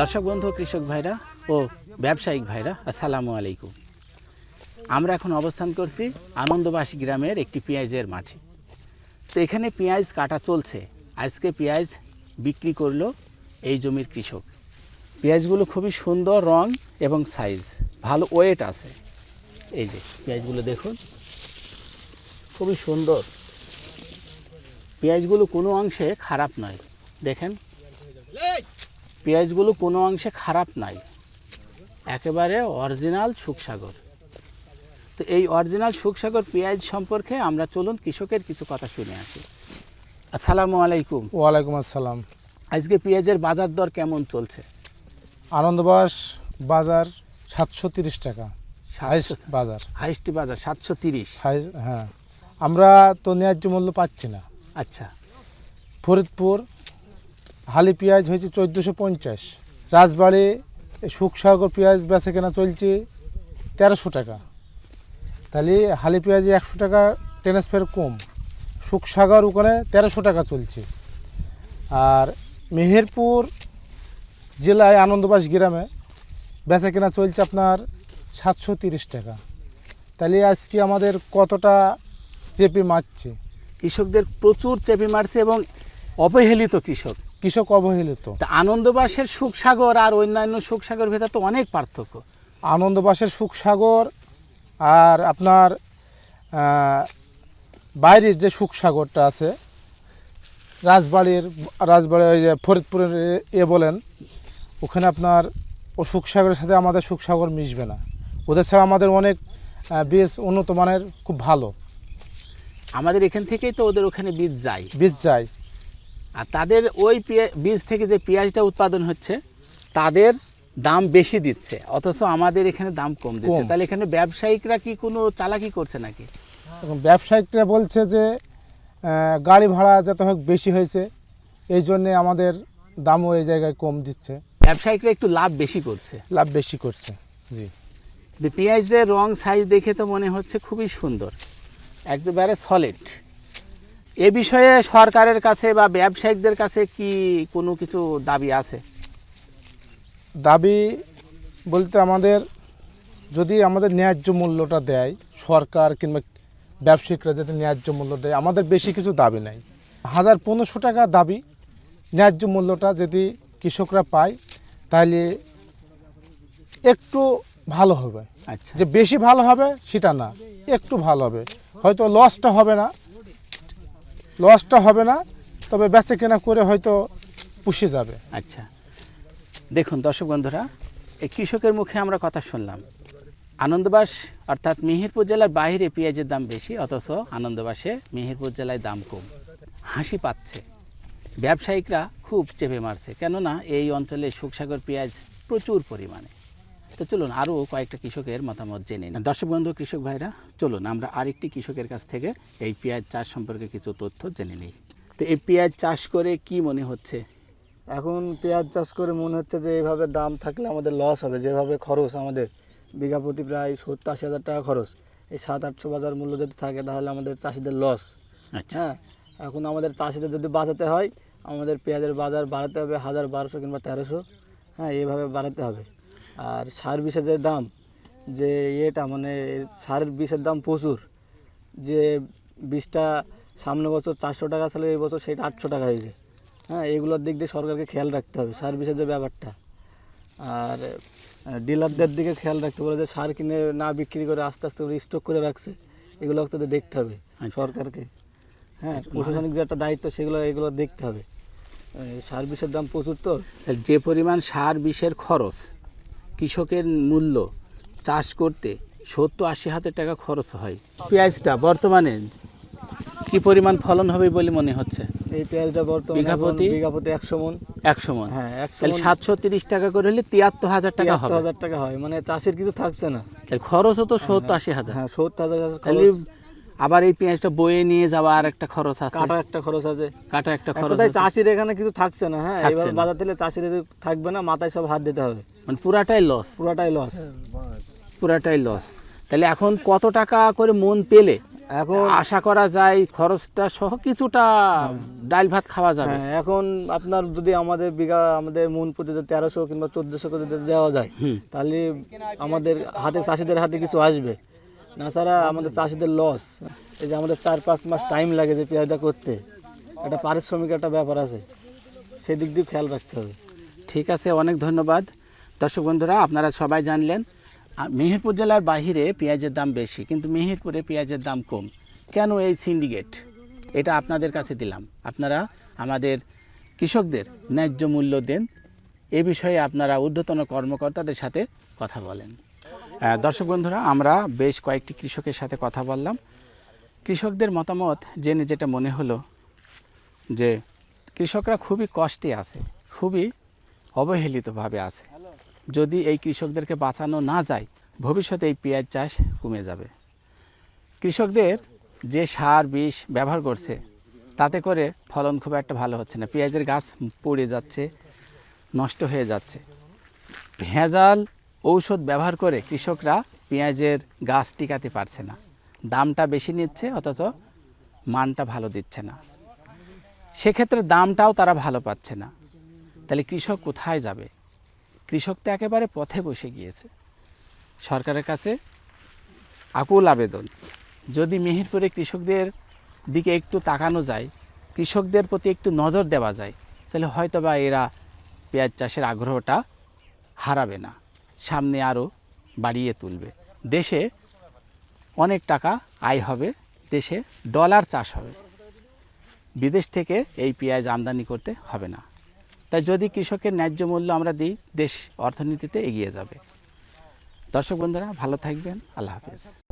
দর্শক বন্ধু, কৃষক ভাইরা ও ব্যবসায়িক ভাইরা, আসসালামু আলাইকুম। আমরা এখন অবস্থান করছি আনন্দবাসী গ্রামের একটি পেঁয়াজের মাঠে। তো এখানে পেঁয়াজ কাটা চলছে। আজকে পেঁয়াজ বিক্রি করল এই জমির কৃষক। পেঁয়াজগুলো খুবই সুন্দর রং এবং সাইজ ভালো ওয়েট আছে। এই যে পেঁয়াজগুলো দেখুন, খুবই সুন্দর। পেঁয়াজগুলো কোনো অংশে খারাপ নয়। দেখেন পেঁয়াজগুলো কোনো অংশে খারাপ নাই। একেবারে অরিজিনাল সুখসাগর। তো এই অরিজিনাল সুখসাগর পেঁয়াজ সম্পর্কে আমরা চলুন কৃষকের কিছু কথা শুনে আসি। আসসালামু আলাইকুম। ওয়ালাইকুম আসসালাম। আজকে পেঁয়াজের বাজার দর কেমন চলছে? আনন্দবাস বাজার সাতশো তিরিশ টাকা। হাইস্ট বাজার। হাইস্টি বাজার সাতশো তিরিশ। হ্যাঁ। আমরা তো ন্যায্য মূল্য পাচ্ছি না। আচ্ছা। ফরিদপুর হালি পেঁয়াজ হয়েছে চোদ্দোশো পঞ্চাশ। রাজবাড়ি সুখসাগর পেঁয়াজ বেচা কেনা চলছে তেরোশো টাকা। তাহলে হালি পেঁয়াজে একশো টাকা ট্রান্সফার কম। সুখসাগর ওখানে তেরোশো টাকা চলছে। আর মেহেরপুর জেলায় আনন্দবাস গ্রামে বেচা কেনা চলছে আপনার সাতশো তিরিশ টাকা। তাহলে আজকে আমাদের কতটা চেপে মারছে? কৃষকদের প্রচুর চেপে মারছে এবং অবহেলিত কৃষক। কৃষক অবহেলিত। আনন্দবাসের সুখসাগর আর অন্যান্য সুখসাগর ভেতর তো অনেক পার্থক্য। আনন্দবাসের সুখসাগর আর আপনার বাইরের যে সুখসাগরটা আছে রাজবাড়ির রাজবাড়ি ওই যে ফরিদপুরের এ- বলেন ওখানে আপনার ও সুখসাগরের সাথে আমাদের সুখসাগর মিশবে না। ওদের ছাড়া আমাদের অনেক বীজ উন্নত মানের খুব ভালো। আমাদের এখান থেকেই তো ওদের ওখানে বীজ যায়। বীজ যায়। আর তাদের ওই বীজ থেকে যে পেঁয়াজটা উৎপাদন হচ্ছে তাদের দাম বেশি দিচ্ছে অথচ আমাদের এখানে দাম কম দিচ্ছে। তাহলে এখানে ব্যবসায়িকরা কি কোনো চালাকি করছে নাকি? ব্যবসায়িকরা বলছে যে গাড়ি ভাড়া যত হোক বেশি হয়েছে এই জন্যে আমাদের দামও এই জায়গায় কম দিচ্ছে। ব্যবসায়িকরা একটু লাভ বেশি করছে। লাভ বেশি করছে জি। পেঁয়াজের রং সাইজ দেখে তো মনে হচ্ছে খুবই সুন্দর একেবারে সলিড এ বিষয়ে সরকারের কাছে বা ব্যবসায়িকদের কাছে কি কোনো কিছু দাবি আছে? দাবি বলতে আমাদের যদি আমাদের ন্যায্য মূল্যটা দেয় সরকার কিংবা ব্যবসায়িকরা যাতে ন্যায্য মূল্য দেয় আমাদের বেশি কিছু দাবি নাই। হাজার পনেরোশো টাকা দাবি ন্যায্য মূল্যটা যদি কৃষকরা পায় তাহলে একটু ভালো হবে। আচ্ছা। যে বেশি ভালো হবে সেটা না একটু ভালো হবে। হয়তো লসটা হবে না লসটা হবে না, তবে বেচে কেনা করে হয়তো পুষে যাবে। আচ্ছা। দেখুন দর্শক বন্ধুরা, এই কৃষকের মুখে আমরা কথা শুনলাম। আনন্দবাস অর্থাৎ মেহেরপুর জেলার বাইরে পেঁয়াজের দাম বেশি, অথচ আনন্দবাসে মেহেরপুর জেলায় দাম কম। হাসি পাচ্ছে। ব্যবসায়িকরা খুব চেপে মারছে, কেননা এই অঞ্চলে সুখসাগর পেঁয়াজ প্রচুর পরিমাণে। তো চলুন আরও কয়েকটা কৃষকের মতামত জেনে নিন দর্শক বন্ধু কৃষক ভাইরা চলুন আমরা আরেকটি কৃষকের কাছ থেকে এই পেঁয়াজ চাষ সম্পর্কে কিছু তথ্য জেনে নিই। তো এই পেঁয়াজ চাষ করে কি মনে হচ্ছে? এখন পেঁয়াজ চাষ করে মনে হচ্ছে যে এইভাবে দাম থাকলে আমাদের লস হবে। যেভাবে খরচ আমাদের বিঘা প্রতি প্রায় সত্তর আশি হাজার টাকা খরচ। এই সাত আটশো বাজার মূল্য যদি থাকে তাহলে আমাদের চাষিদের লস আচ্ছা। হ্যাঁ এখন আমাদের চাষিদের যদি বাঁচাতে হয় আমাদের পেঁয়াজের বাজার বাড়াতে হবে হাজার বারোশো কিংবা তেরোশো। হ্যাঁ এইভাবে বাড়াতে হবে। আর সার বিষের যে দাম যে ইয়েটা মানে সারের বিষের দাম প্রচুর। যে বিষটা সামনে বছর চারশো টাকা ছিল এই বছর সেটা আটশো টাকা হয়েছে। হ্যাঁ এগুলোর দিক দিয়ে সরকারকে খেয়াল রাখতে হবে সার বিষের যে ব্যাপারটা। আর ডিলারদের দিকে খেয়াল রাখতে হবে যে সার কিনে না বিক্রি করে আস্তে আস্তে করে স্টক করে রাখছে এগুলো তো দেখতে হবে আচ্ছা। সরকারকে। হ্যাঁ প্রশাসনিক যে একটা দায়িত্ব সেগুলো এগুলো দেখতে হবে। সার বিষের দাম প্রচুর তো। যে পরিমাণ সার বিষের খরচ কৃষকের মূল্য চাষ করতে সত্তর আশি হাজার টাকা খরচ হয়। পেঁয়াজটা বর্তমানে কি পরিমাণ ফলন হবে বলে মনে হচ্ছে? এই পেঁয়াজটা বর্তমানে একশো মন। একশো মন? হ্যাঁ তাহলে সাতশো তিরিশ টাকা করে হলে তিয়াত্তর হাজার টাকা হবে। হাজার টাকা হয়। মানে চাষের কিছু থাকছে না। তাহলে খরচও তো সত্তর আশি হাজার। হ্যাঁ সত্তর হাজার তাহলে আবার এই পেঁয়াজটা বয়ে নিয়ে যাওয়া আর একটা খরচ আছে। কাটা একটা খরচ আছে। কাটা একটা খরচ আছে। চাষির এখানে কিছু থাকছে না হ্যাঁ? এবার। বাজার থেকে চাষির থাকবে না মাথায় সব হাত দিতে হবে। মানে পুরাটাই লস পুরাটাই লস পুরাটাই লস তাহলে এখন কত টাকা করে মন পেলে? এখন আশা করা যায় খরচটা সহ কিছুটা ডাল ভাত খাওয়া যাবে। হ্যাঁ এখন আপনার যদি আমাদের বিঘা আমাদের মন প্রতি যদি তেরোশো কিংবা চোদ্দোশো করে দেওয়া যায় তাহলে আমাদের হাতে চাষিদের হাতে কিছু আসবে। তাছাড়া আমাদের চাষিদের লস এই যে আমাদের চার পাঁচ মাস টাইম লাগে যে পেঁয়াজটা করতে। একটা পারিশ্রমিক একটা ব্যাপার আছে। সেই দিক দিয়ে খেয়াল রাখতে হবে। ঠিক আছে, অনেক ধন্যবাদ। দর্শক বন্ধুরা, আপনারা সবাই জানলেন মেহেরপুর জেলার বাহিরে পেঁয়াজের দাম বেশি, কিন্তু মেহেরপুরে পেঁয়াজের দাম কম। কেন এই সিন্ডিকেট এটা আপনাদের কাছে দিলাম। আপনারা আমাদের কৃষকদের ন্যায্য মূল্য দেন। এ বিষয়ে আপনারা ঊর্ধ্বতন কর্মকর্তাদের সাথে কথা বলেন। দর্শক বন্ধুরা, আমরা বেশ কয়েকটি কৃষকের সাথে কথা বললাম। কৃষকদের মতামত জেনে যেটা মনে হলো যে কৃষকরা খুবই কষ্টে আছে, খুবই অবহেলিতভাবে আছে। যদি এই কৃষকদেরকে বাঁচানো না যায়, ভবিষ্যতে এই পেঁয়াজ চাষ কমে যাবে। কৃষকদের যে সার, বিষ ব্যবহার করছে, তাতে করে ফলন খুব একটা ভালো হচ্ছে না। পেঁয়াজের গাছ পড়ে যাচ্ছে, নষ্ট হয়ে যাচ্ছে। ভেজাল ঔষধ ব্যবহার করে কৃষকরা পেঁয়াজের গাছ টিকাতে পারছে না। দামটা বেশি নিচ্ছে, অথচ মানটা ভালো দিচ্ছে না। সেক্ষেত্রে দামটাও তারা ভালো পাচ্ছে না। তাহলে কৃষক কোথায় যাবে? কৃষক তো একেবারে পথে বসে গিয়েছে। সরকারের কাছে আকুল আবেদন। যদি মেহেরপুরে কৃষকদের দিকে একটু তাকানো যায়, কৃষকদের প্রতি একটু নজর দেওয়া যায়, তাহলে হয়তো বা এরা পেঁয়াজ চাষের আগ্রহটা হারাবে না। সামনে আরও বাড়িয়ে তুলবে। দেশে অনেক টাকা আয় হবে, দেশে ডলার চাষ হবে। বিদেশ থেকে এই পেঁয়াজ আমদানি করতে হবে না। তাই যদি কৃষকের ন্যায্য মূল্য আমরা দিই, দেশ অর্থনীতিতে এগিয়ে যাবে। দর্শক বন্ধুরা, ভালো থাকবেন। আল্লাহ হাফেজ।